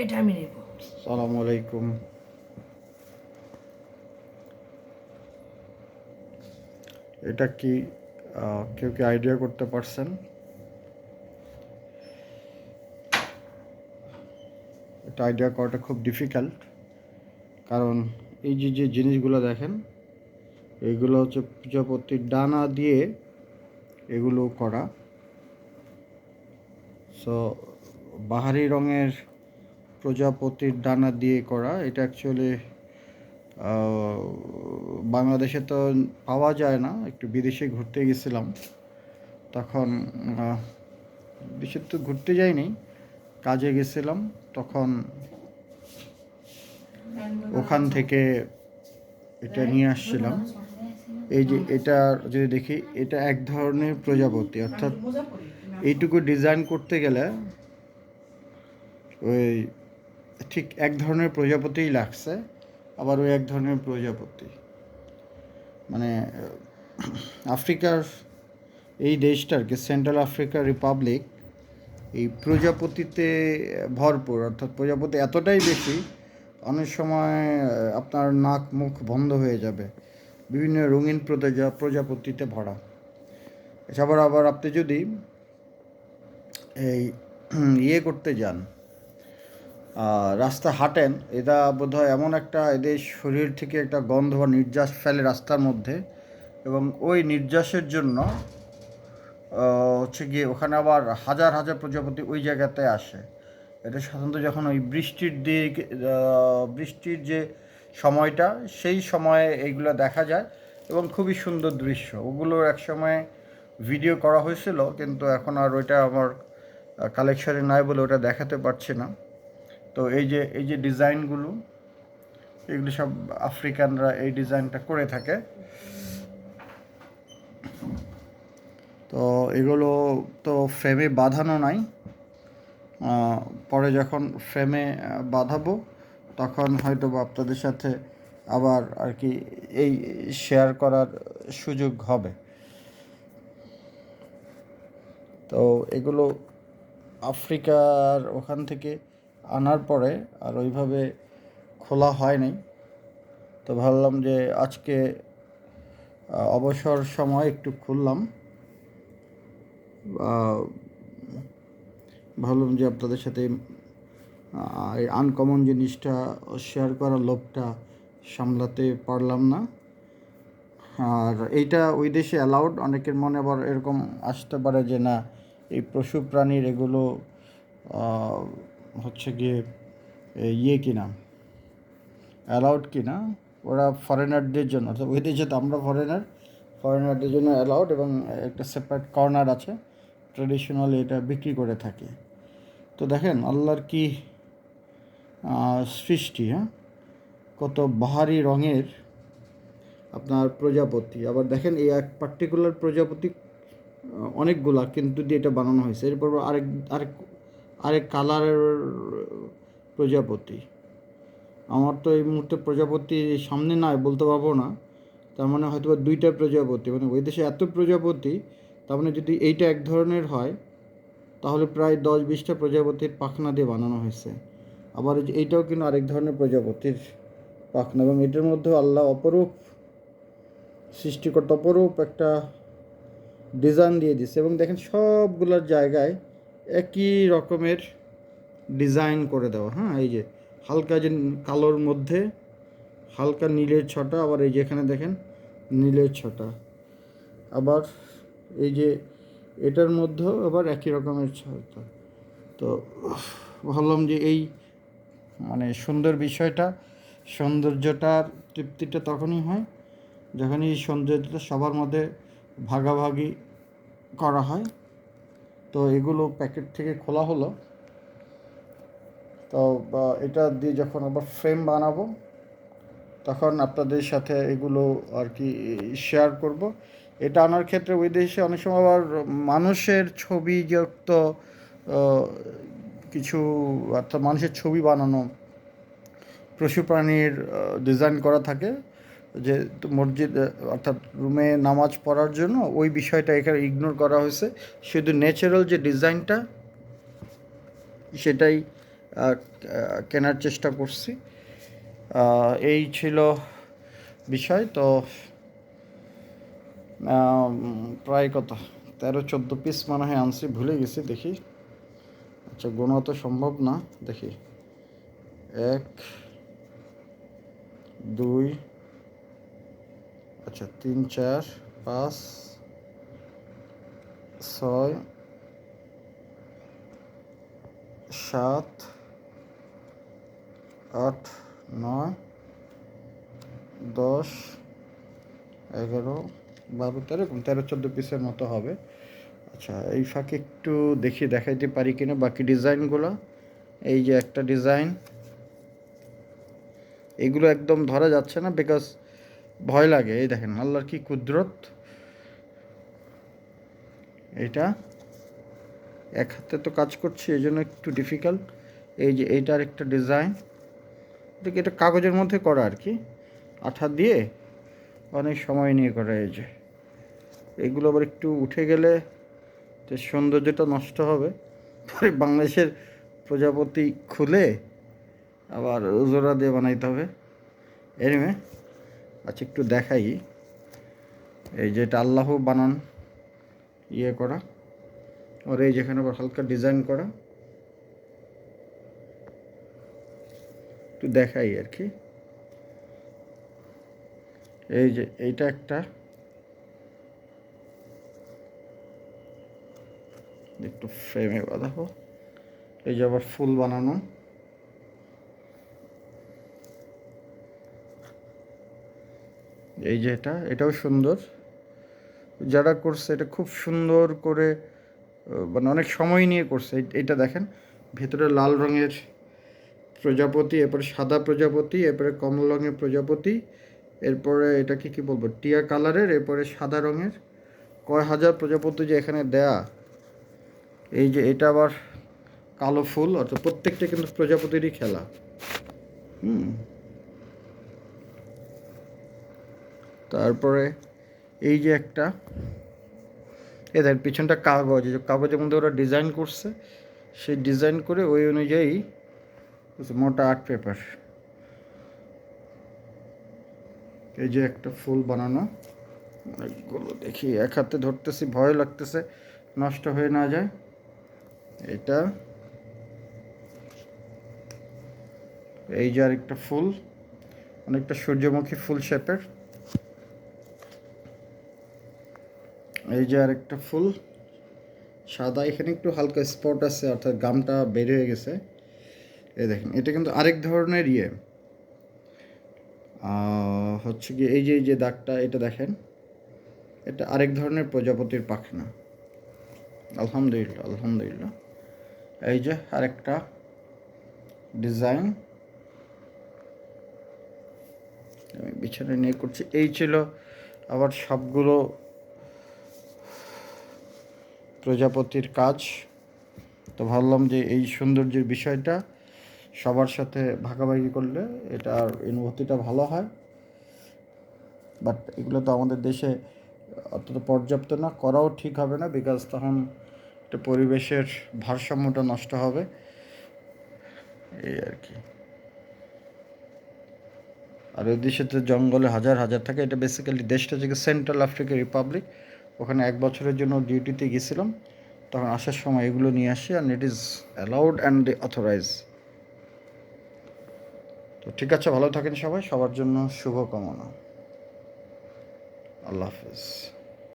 এটা আমি নেব। সালামু আলাইকুম। এটা কি কেউ কি আইডিয়া করতে পারছেন? এটা আইডিয়া করাটা খুব ডিফিকাল্ট কারণ এই যে যে জিনিসগুলো দেখেন, এগুলো হচ্ছে প্রজাপতির ডানা দিয়ে এগুলো করা। সো বাহারি রঙের প্রজাপতির ডানা দিয়ে করা। এটা অ্যাকচুয়ালি বাংলাদেশে তো পাওয়া যায় না। একটু বিদেশে ঘুরতে গেছিলাম। তখন আহ, দেশে তো ঘুরতে যাইনি। কাজে গেছিলাম। তখন ওখান থেকে এটা নিয়ে আসছিলাম। এই যে এটা যদি দেখি এটা এক ধরনের প্রজাপতি। অর্থাৎ এইটুকু ডিজাইন করতে গেলে ওই ঠিক এক ধরনের প্রজাপতিই লাগছে, আবার ওই এক ধরনের প্রজাপতি। মানে আফ্রিকার এই দেশটাকে, সেন্ট্রাল আফ্রিকা রিপাবলিক, এই প্রজাপতিতে ভরপুর, অর্থাৎ প্রজাপতি এতটাই বেশি, অনেক সময় আপনার নাক মুখ বন্ধ হয়ে যাবে। বিভিন্ন রঙিন প্রজা প্রজাপতিতে ভরা। এছাড়া আবার আপনি যদি এই ইয়ে করতে যান রাস্তা হাঁটেন, এটা বোধহয় এমন একটা এদের শরীর থেকে একটা গন্ধ বা নির্যাস ফেলে রাস্তার মধ্যে এবং ওই নির্যাসের জন্য হচ্ছে গিয়ে ওখানে আবার হাজার হাজার প্রজাপতি ওই জায়গাতে আসে। এটা সাধারণত যখন ওই বৃষ্টির দিক বৃষ্টির যে সময়টা, সেই সময়ে এইগুলো দেখা যায় এবং খুবই সুন্দর দৃশ্য। ওগুলো এক সময় ভিডিও করা হয়েছিল, কিন্তু এখন আর ওইটা আমার কালেকশনে নাই বলে ওটা দেখাতে পারছি না। তো এই যে এই যে ডিজাইনগুলো, এগুলি সব আফ্রিকানরা এই ডিজাইনটা করে থাকে। তো এগুলো তো ফ্রেমে বাঁধানো নাই। পরে যখন ফ্রেমে বাঁধাবো, তখন হয়তো বা আপনাদের সাথে আবার আর কি এই শেয়ার করার সুযোগ হবে। তো এগুলো আফ্রিকার ওখান থেকে আনার পরে আর ওইভাবে খোলা হয়নি। তো ভাবলাম যে আজকে অবসর সময় একটু খুললাম। ভাবলাম যে আপনাদের সাথে এই আনকমন জিনিসটা শেয়ার করার লোভটা সামলাতে পারলাম না। আর এইটা ওই দেশে অ্যালাউড অনেকের মনে আবার এরকম আসতে পারে যে না, এই পশু প্রাণীর এগুলো হচ্ছে গিয়ে ইয়ে কিনা অ্যালাউড কিনা, ওরা ফরেনারদের জন্য, অর্থাৎ ওই দেশে তো আমরা ফরেনার ফরেনারদের জন্য অ্যালাউড এবং একটা সেপারেট কর্নার আছে ট্রেডিশনালি এটা বিক্রি করে থাকে। তো দেখেন, আল্লাহর কি সৃষ্টি হ্যাঁ? কত বাহারি রঙের আপনার প্রজাপতি। আবার দেখেন, এই এক পার্টিকুলার প্রজাপতি অনেকগুলা, কিন্তু দিয়ে এটা বানানো হয়েছে। এরপর আরেক আরেক আরেক কালারের প্রজাপতি। আমার তো এই মুহূর্তে প্রজাপতি সামনে নাই, বলতে পারব না। তার মানে হয়তো বা দুইটা প্রজাপতি মানে ওই দেশে এত প্রজাপতি, তার মানে যদি এইটা এক ধরনের হয়, তাহলে প্রায় দশ বিশটা প্রজাপতির পাখনা দিয়ে বানানো হয়েছে। আবার এইটাও কিন্তু আরেক ধরনের প্রজাপতির পাখনা এবং এটার মধ্যেও আল্লাহ অপরূপ, সৃষ্টিকর্তা অপরূপ একটা ডিজাইন দিয়ে দিচ্ছে এবং দেখেন সবগুলোর জায়গায় একই রকমের ডিজাইন করে দেওয়া হ্যাঁ এই যে হালকা যে কালোর মধ্যে হালকা নীলের ছটা, আবার এই যেখানে দেখেন নীলের ছটা, আবার এই যে এটার মধ্যেও আবার একই রকমের ছটা। তো ভাবলাম যে এই মানে সুন্দর বিষয়টা, সৌন্দর্যটার তৃপ্তিটা তখনই হয় যখন এই সৌন্দর্যটা সবার মধ্যে ভাগাভাগি করা হয়। তো এগুলো প্যাকেট থেকে খোলা হলো। তো এটা দিয়ে যখন আবার ফ্রেম বানাবো, তখন আপনাদের সাথে এগুলো আর কি শেয়ার করব। এটা আনার ক্ষেত্রে ওই দেশে অনেক সময় আবার মানুষের ছবি যুক্ত কিছু অর্থাৎ মানুষের ছবি বানানো, পশু প্রাণীর ডিজাইন করা থাকে। যে মসজিদ অর্থাৎ রুমে নামাজ পড়ার জন্য ওই বিষয়টা এখানে ইগনোর করা হয়েছে। শুধু ন্যাচারাল যে ডিজাইনটা সেটাই কেনার চেষ্টা করছি। এই ছিল বিষয়। তো প্রায় কত? তেরো, চোদ্দ পিস মনে হয় আনছি, ভুলে গেছি, দেখি। আচ্ছা গোনা তো সম্ভব না, দেখি। এক, দুই আচ্ছা তিন, চার, পাঁচ, ছয়, সাত, আট, নয়, দশ, এগারো, বারো, তেরো তেরো, চোদ্দ পিসের মতো হবে। আচ্ছা এই ফাঁকে একটু দেখি দেখাইতে পারি কিনা বাকি ডিজাইনগুলো? এই যে একটা ডিজাইন। এগুলো একদম ধরা যাচ্ছে না বিকজ ভয় লাগে। এই দেখেন, আল্লাহর কি কুদরত? এটা এক হাতে তো কাজ করছি, এই জন্য একটু ডিফিকাল্ট এই যে এইটার একটা ডিজাইন দেখি এটা কাগজের মধ্যে করা আর কি? আঠা দিয়ে অনেক সময় নিয়ে করা এই যে। এগুলো আবার একটু উঠে গেলে যে সৌন্দর্যটা নষ্ট হবে। পরে বাংলাদেশের প্রজাপতি খুলে আবার জোড়া দিয়ে বানাইতে হবে। এনিমে আচ্ছা একটু দেখাই। এই যে এটা আল্লাহ বানান ইয়ে করা ওর এই যেখানে আবার হালকা ডিজাইন করা। একটু দেখাই আর কি। এই যে এইটা একটা। একটু ফ্রেমে বাঁধাবো। এই যে আবার ফুল বানানো। এই যে এটা, এটাও সুন্দর। যারা করছে এটা খুব সুন্দর করে মানে অনেক সময় নিয়ে করছে। এইটা দেখেন, ভেতরে লাল রঙের প্রজাপতি, এরপরে সাদা প্রজাপতি, এরপরে কমলা রঙের প্রজাপতি, এরপরে এটাকে কি বলব, টিয়া কালারের, এরপরে সাদা রঙের। কয় হাজার প্রজাপতি যে এখানে দেয়া। এই যে এটা আবার কালো ফুল, অর্থাৎ প্রত্যেকটা কিন্তু প্রজাপতিরই খেলা। হুম। তারপরে এই যে একটা এদের পিছনটা কাগজ কাগজের মধ্যে ওরা ডিজাইন করছে। সেই ডিজাইন করে ওই অনুযায়ী মোটা আর্ট পেপার এই যে একটা ফুল বানানো। অনেকগুলো দেখি, এক হাতে ধরতেছি, ভয় লাগতেছে, নষ্ট হয়ে না যায়। এটা, এই যে আরেকটা ফুল, অনেকটা সূর্যমুখী ফুল শেপের এই যে আরেকটা ফুল। সাদা, এখানে একটু হালকা স্পট আছে, অর্থাৎ গামটা বের হয়ে গেছে। এই দেখেন, এটা কিন্তু আরেক ধরনের ইয়ে। হচ্ছে কি এই যে এই যে দাগটা, এটা দেখেন। এটা আরেক ধরনের প্রজাপতির পাখনা। আলহামদুলিল্লাহ আলহামদুলিল্লাহ। এই যে আরেকটা ডিজাইন। আমি বিছানায় নিয়ে করছি। এই ছিল আবার সবগুলো প্রজাপতির কাজ। তো ভাবলাম যে এই সৌন্দর্যের বিষয়টা সবার সাথে ভাগাভাগি করলে এটার অনুভূতিটা ভালো হয়। বাট এগুলো তো আমাদের দেশে অতটা পর্যাপ্ত না, করাও ঠিক হবে না বিকজ তখন একটা পরিবেশের ভারসাম্যটা নষ্ট হবে। এই আর কি। আর ওই দেশে তো জঙ্গলে হাজার হাজার থাকে, এটা বেসিক্যালি দেশটা হচ্ছে সেন্ট্রাল আফ্রিকা রিপাবলিক ওখানে এক বছরের জন্য ডিউটিতে গেছিলাম। তখন আসার সময় এগুলো নিয়ে আসি and it is allowed and authorize তো ঠিক আছে, ভালো থাকেন সবাই। সবার জন্য শুভকামনা। আল্লাহ হাফিজ।